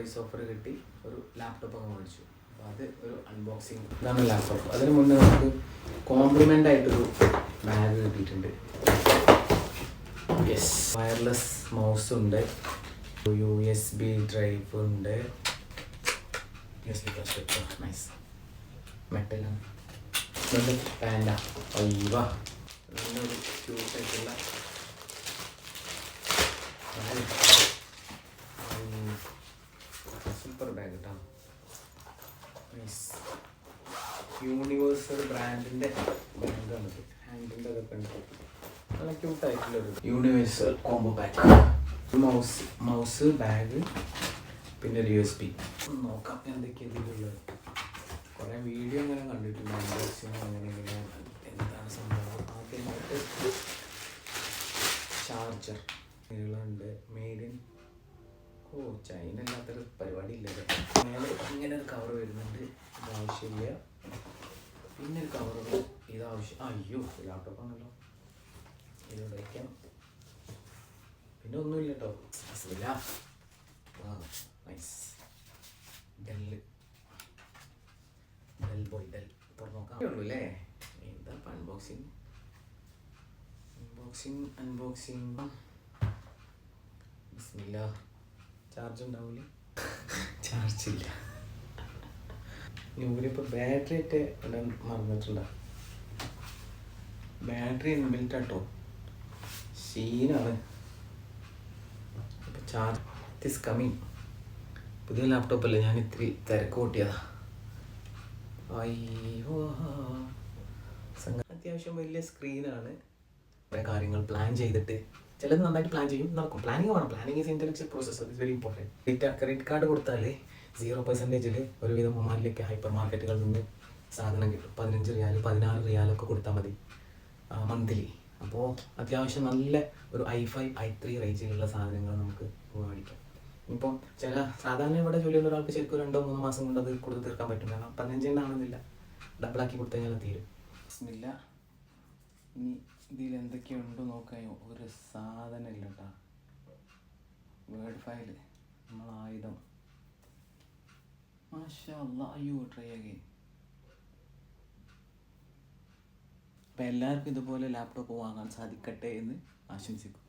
Surprise offer കിട്ടി ഒരു laptop അങ്ങ് മേടിച്ചു. അപ്പോൾ അത് ഒരു അൺബോക്സിങ് ഇതാണ് ലാപ്ടോപ്പ് അതിന് മുന്നേ നമുക്ക് കോംപ്ലിമെന്റ് ആയിട്ടൊരു ബാഗ് കിട്ടിയിട്ടുണ്ട്. യെസ് വയർലെസ് മൗസ് ഉണ്ട്. യു എസ് ബി ഡ്രൈവ് ഉണ്ട്. നൈസ് മെറ്റലാണ് പാന്റാ അയ്യവ. നല്ലൊരു ക്യൂട്ടായിട്ടുള്ള ബാഗ് കേട്ടോ. യൂണിവേഴ്സൽ ബ്രാൻഡിന്റെ ആണ് ഹാൻഡിന്റെ അതൊക്കെ ഉണ്ട്. നല്ല ക്യൂട്ടായിട്ടുള്ളൊരു universal combo bag mouse mouse bag പിന്നെ ഒരു യു എസ് പി നോക്കാം എന്തൊക്കെയാണ് ഇതിലുള്ളത്. കുറേ വീഡിയോ അങ്ങനെ കണ്ടിട്ടുണ്ട്. അൺബോക്സിങ് അങ്ങനെ ഇങ്ങനെ എന്താണ് സംഭവം? ആദ്യമായിട്ട് ചാർജർ ഉണ്ട് മെയ്ഡ് ഇൻ ഓ ചൈന അല്ലാത്തൊരു പരിപാടി ഇല്ലല്ലോ മേലെ ഇങ്ങനെ ഒരു കവർ വരുന്നുണ്ട് ഇത് ആവശ്യമില്ല പിന്നെ ഒരു കവർ ഇത് അയ്യോ ലാപ്ടോപ്പ് ആണല്ലോ. ഇതിവിടെ വയ്ക്കാം. പിന്നെ ഒന്നുമില്ല കേട്ടോ അസുഖമില്ല. Nice Dell Dell boy Dell തുറന്നു നോക്കാം. ഉള്ളൂ അല്ലേ എന്താ അൺബോക്സിങ് അൺബോക്സിങ് അൺബോക്സിങ് ബിസ്മില്ല. ചാർജ് ഉണ്ടാവില്ല ചാർജ് ഇല്ല. ഇവരിപ്പോൾ ബാറ്ററി ഒക്കെ മറന്നിട്ടുണ്ടോ? ബാറ്ററി ഇൻബിൽറ്റ് ആട്ടോ. സീനാണ് ചാർജ് ഇസ് കമ്മിങ് പുതിയ ലാപ്ടോപ്പ് അല്ലേ? ഞാൻ ഇത്തിരി തിരക്ക് കൂട്ടിയതാ. അത്യാവശ്യം വലിയ സ്ക്രീനാണ് കുറേ കാര്യങ്ങൾ പ്ലാൻ ചെയ്തിട്ട്. ചിലത് നന്നായിട്ട് പ്ലാൻ ചെയ്യും. നടക്കും. പ്ലാനിങ് വേണം. Planning is intellectual process is very important credit card കൊടുത്താൽ സീറോ പെർസെന്റേജിൽ ഒരുവിധം ഒമാനിലേക്ക് ഹൈപ്പർ മാർക്കറ്റുകളിൽ നിന്ന് സാധനം കിട്ടും. പതിനഞ്ച് റിയാൽ പതിനാറ് റിയാലൊക്കെ കൊടുത്താൽ മതി. മന്ത്ലി അപ്പോൾ അത്യാവശ്യം നല്ല ഒരു ഐ ഫൈവ് ഐ ത്രീ റേഞ്ചിലുള്ള സാധനങ്ങൾ നമുക്ക് മേടിക്കാം ഇപ്പം ചില സാധാരണ ഇവിടെ ജോലിയുള്ള ഒരാൾക്ക് ശരിക്കും രണ്ടോ മൂന്നോ മാസം കൊണ്ട് അത് കൊടുത്ത് തീർക്കാൻ പറ്റും. കാരണം പതിനഞ്ചെണ്ണം ആണെന്നില്ല ഡബിളാക്കി കൊടുത്തു കഴിഞ്ഞാൽ തീരും. ഇല്ല. ഇനി ഇതിൽ എന്തൊക്കെയുണ്ടോ നോക്കാൻ ഒരു സാധനം ഇല്ല കേട്ടോ. വേർഡ് ഫയൽ നമ്മൾ ആയുധം മാഷാ അയ്യോ ട്രൈ ആകെ അപ്പം എല്ലാവർക്കും ഇതുപോലെ ലാപ്ടോപ്പ് വാങ്ങാൻ സാധിക്കട്ടെ എന്ന് ആശംസിക്കും